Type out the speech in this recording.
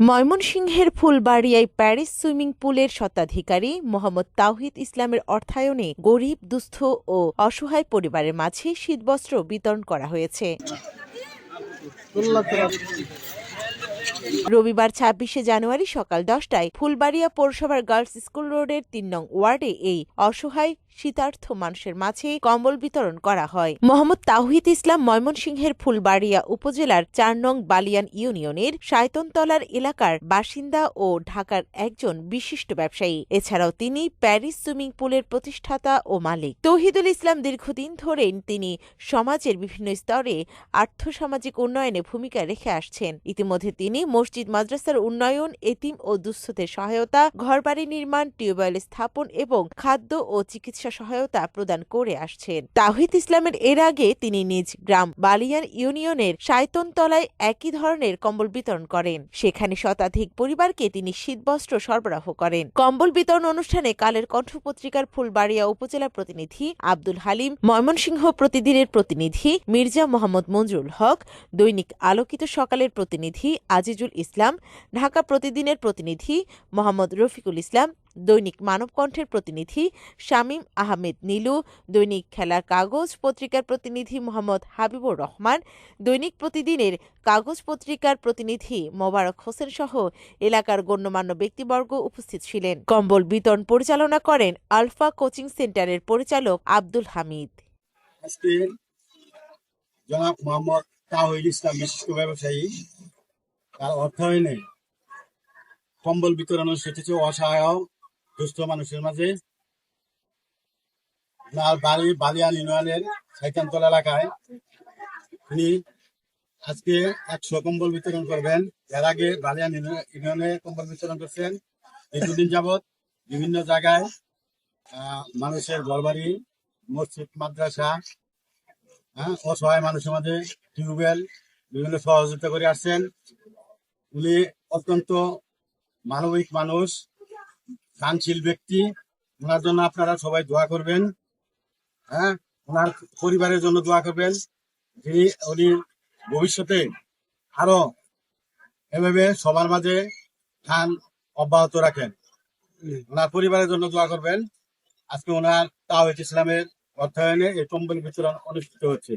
ময়মনসিংহের ফুলবাড়িয়ায় Paris swimming পুলের স্বত্বাধিকারী মোহাম্মদ তাওহিদ ইসলামের অর্থায়নে গরিব, দুস্থ ও অসহায় পরিবারের মাঝে শীতবস্ত্র বিতরণ করা হয়েছে। রবিবার ছাব্বিশে জানুয়ারি সকাল দশটায় ফুলবাড়িয়া পৌরসভার গার্লস স্কুল রোডের তিন নং ওয়ার্ডে এই অসহায় শীতার্থ মানুষের মাঝে কম্বল বিতরণ করা হয়। মোহাম্মদ তাহিদ ইসলাম ময়মনসিংহের ফুলবাড়িয়া উপজেলার চার নং বালিয়ান ইউনিয়নের সায়তনতলার এলাকার বাসিন্দা ও ঢাকার একজন বিশিষ্ট ব্যবসায়ী। এছাড়াও তিনি প্যারিস সুইমিং পুলের প্রতিষ্ঠাতা ও মালিক। তৌহিদুল ইসলাম দীর্ঘদিন ধরে তিনি সমাজের বিভিন্ন স্তরে আর্থসামাজিক উন্নয়নে ভূমিকা রেখে আসছেন। ইতিমধ্যে তিনি মসজিদ, মাদ্রাসার উন্নয়ন, এতিম ও দুস্থদের সহায়তা, ঘরবাড়ি নির্মাণ, টিউবওয়েল স্থাপন এবং খাদ্য ও চিকিৎসা সহায়তা প্রদান করে আসছেন। তাহিদ ইসলামের এর আগে তিনি নিজ গ্রাম বালিয়ান ইউনিয়নের সায়তনতলায় একই ধরনের কম্বল বিতরণ করেন। সেখানে শতাধিক পরিবারকে তিনি শীতবস্ত্র সরবরাহ করেন। কম্বল বিতরণ অনুষ্ঠানে কালের কণ্ঠ পত্রিকার ফুলবাড়িয়া উপজেলা প্রতিনিধি আব্দুল হালিম, ময়মনসিংহ প্রতিদিনের প্রতিনিধি মির্জা মোহাম্মদ মঞ্জুরুল হক, দৈনিক আলোকিত সকালের প্রতিনিধি আজিজুল ইসলাম, ঢাকা প্রতিদিনের প্রতিনিধি মোহাম্মদ রফিকুল ইসলাম দৈনিক মানবকণ্ঠের প্রতিনিধি শামীম আহমেদ নীলু, দৈনিক খেলার কাগজ পত্রিকার প্রতিনিধি মোহাম্মদ হাবিবুর রহমান, দৈনিক প্রতিদিনের কাগজ পত্রিকার প্রতিনিধি মোবারক হোসেন সহ এলাকার গণ্যমান্য ব্যক্তিবর্গ উপস্থিত ছিলেন। কম্বল বিতরণ পরিচালনা করেন আলফা কোচিং সেন্টারের পরিচালক আব্দুল হামিদ। কম্বল বিতরণ সেটেছে অসহায় দুস্থ মানুষের মাঝে আপনার বাড়ি বালিয়ান ইউনিয়নের সাইতানতলা এলাকায় তিনি আজকে একশো কম্বল বিতরণ করবেন। এর আগে বালিয়ান ইউনি- ইউনিয়নে কম্বল বিতরণ করছেন। দীর্ঘদিন যাবৎ বিভিন্ন জায়গায় মানুষের ঘরবাড়ি, মসজিদ, মাদ্রাসা হ্যাঁ অসহায় মানুষের মাঝে টিউবওয়েল বিভিন্ন সহযোগিতা করে আসছেন। উনি অত্যন্ত মানবিক মানুষ। দানশীল ব্যক্তি, ওনার জন্য আপনারা সবাই দোয়া করবেন। হ্যাঁ? ওনার পরিবারের জন্য দোয়া করবেন যিনি উনি ভবিষ্যতে আরও এভাবে সবার মাঝে খান অব্যাহত রাখেন। ওনার পরিবারের জন্য দোয়া করবেন। আজকে ওনার তাওহিদ ইসলামের অর্থায়নে এই কম্বল বিতরণ অনুষ্ঠিত হচ্ছে।